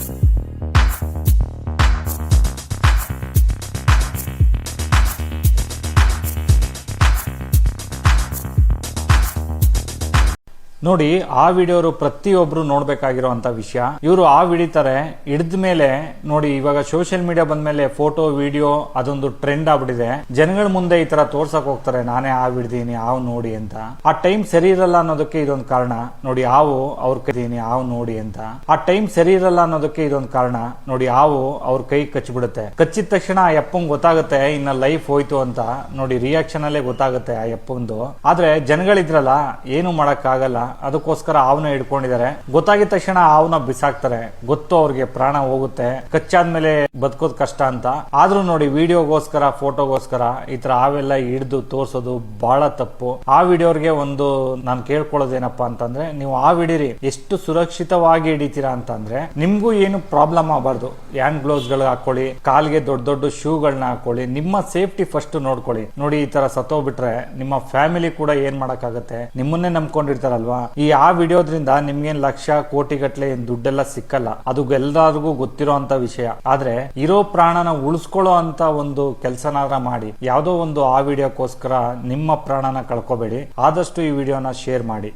Thank you. ನೋಡಿ, ಆ ವಿಡಿಯೋರು ಪ್ರತಿಯೊಬ್ರು ನೋಡ್ಬೇಕಾಗಿರುವಂತ ವಿಷಯ. ಇವರು ಆ ವಿಡಿತಾರೆ ಹಿಡಿದ ಮೇಲೆ, ನೋಡಿ, ಇವಾಗ ಸೋಷಿಯಲ್ ಮೀಡಿಯಾ ಬಂದ್ಮೇಲೆ ಫೋಟೋ ವಿಡಿಯೋ ಅದೊಂದು ಟ್ರೆಂಡ್ ಆಗ್ಬಿಟ್ಟಿದೆ. ಜನಗಳ ಮುಂದೆ ಈ ತರ ತೋರ್ಸಕ್ ಹೋಗ್ತಾರೆ, ನಾನೇ ಆ ಹಿಡಿದೀನಿ ಆವ್ ನೋಡಿ ಅಂತ. ಆ ಟೈಮ್ ಸರಿ ಇರಲ್ಲ ಅನ್ನೋದಕ್ಕೆ ಇದೊಂದು ಕಾರಣ. ನೋಡಿ ಆವು ಅವ್ರ ಕೈದೀನಿ ಆವ್ ನೋಡಿ ಅಂತ. ಆ ಟೈಮ್ ಸರಿ ಇರಲ್ಲ ಅನ್ನೋದಕ್ಕೆ ಇದೊಂದು ಕಾರಣ. ನೋಡಿ ಆವು ಅವ್ರ ಕೈ ಕಚ್ಚಿಬಿಡುತ್ತೆ ಕಚ್ಚಿದ ತಕ್ಷಣ ಆ ಯಪ್ಪಂಗ್ ಗೊತ್ತಾಗುತ್ತೆ, ಇನ್ನ ಲೈಫ್ ಹೋಯ್ತು ಅಂತ. ನೋಡಿ ರಿಯಾಕ್ಷನ್ ಅಲ್ಲೇ ಗೊತ್ತಾಗುತ್ತೆ ಆ ಯಪ್ಪಂದು. ಆದ್ರೆ, ಜನಗಳಿದ್ರಲ್ಲ, ಏನು ಮಾಡಕ್ ಆಗಲ್ಲ ಅದಕ್ಕೋಸ್ಕರ ಹಾವನ್ನ ಹಿಡ್ಕೊಂಡಿದ್ದಾರೆ. ಗೊತ್ತಾಗಿದ ತಕ್ಷಣ ಹಾವನ್ನ ಬಿಸಾಕ್ತಾರೆ. ಗೊತ್ತು ಅವ್ರಿಗೆ ಪ್ರಾಣ ಹೋಗುತ್ತೆ. ಕಚ್ಚಾದ್ಮೇಲೆ ಬದುಕೋದ್ ಕಷ್ಟ ಅಂತ. ಆದ್ರೂ ನೋಡಿ, ವಿಡಿಯೋಗೋಸ್ಕರ, ಫೋಟೋಗೋಸ್ಕರ ಈ ತರ ಹಾವೆಲ್ಲ ಹಿಡಿದು ತೋರ್ಸೋದು ಬಹಳ ತಪ್ಪು. ಆ ವಿಡಿಯೋರ್ಗೆ ಒಂದು ನಾನು ಕೇಳ್ಕೊಳ್ಳೋದೇನಪ್ಪಾ ಅಂತಂದ್ರೆ, ನೀವು ಆ ವಿಡಿರಿ ಎಷ್ಟು ಸುರಕ್ಷಿತವಾಗಿ ಹಿಡಿತೀರಾ ಅಂತಂದ್ರೆ, ನಿಮ್ಗೂ ಏನು ಪ್ರಾಬ್ಲಮ್ ಆಗಬಾರ್ದು. ಹ್ಯಾಂಡ್ ಗ್ಲೌಸ್ಗಳು ಹಾಕೊಳ್ಳಿ, ಕಾಲ್ಗೆ ದೊಡ್ಡ ದೊಡ್ಡ ಶೂಗಳನ್ನ ಹಾಕೊಳ್ಳಿ, ನಿಮ್ಮ ಸೇಫ್ಟಿ ಫಸ್ಟ್ ನೋಡ್ಕೊಳ್ಳಿ. ನೋಡಿ, ಈ ತರ ಸತ್ತೋಗ್ಬಿಟ್ರೆ ನಿಮ್ಮ ಫ್ಯಾಮಿಲಿ ಕೂಡ ಏನ್ ಮಾಡಕ್ಕಾಗತ್ತೆ? ನಿಮ್ಮನ್ನೇ ನಂಬ್ಕೊಂಡಿರ್ತಾರಲ್ವಾ? ಈ ಆ ವಿಡಿಯೋದ್ರಿಂದ ನಿಮ್ಗೇನ್ ಲಕ್ಷ ಕೋಟಿ ಗಟ್ಲೆ ಏನ್ ದುಡ್ಡೆಲ್ಲ ಸಿಕ್ಕಲ್ಲ. ಅದು ಎಲ್ಲರಿಗೂ ಗೊತ್ತಿರೋ ಅಂತ ವಿಷಯ. ಆದ್ರೆ, ಇರೋ ಪ್ರಾಣನ ಉಳಿಸ್ಕೊಳ್ಳೋ ಅಂತ ಒಂದು ಕೆಲಸನಾದ್ರ ಮಾಡಿ, ಯಾವ್ದೋ ಒಂದು ಆ ವಿಡಿಯೋಕ್ಕೋಸ್ಕರ ನಿಮ್ಮ ಪ್ರಾಣನ ಕಳ್ಕೊಬೇಡಿ. ಆದಷ್ಟು ಈ ವಿಡಿಯೋನ ಶೇರ್ ಮಾಡಿ.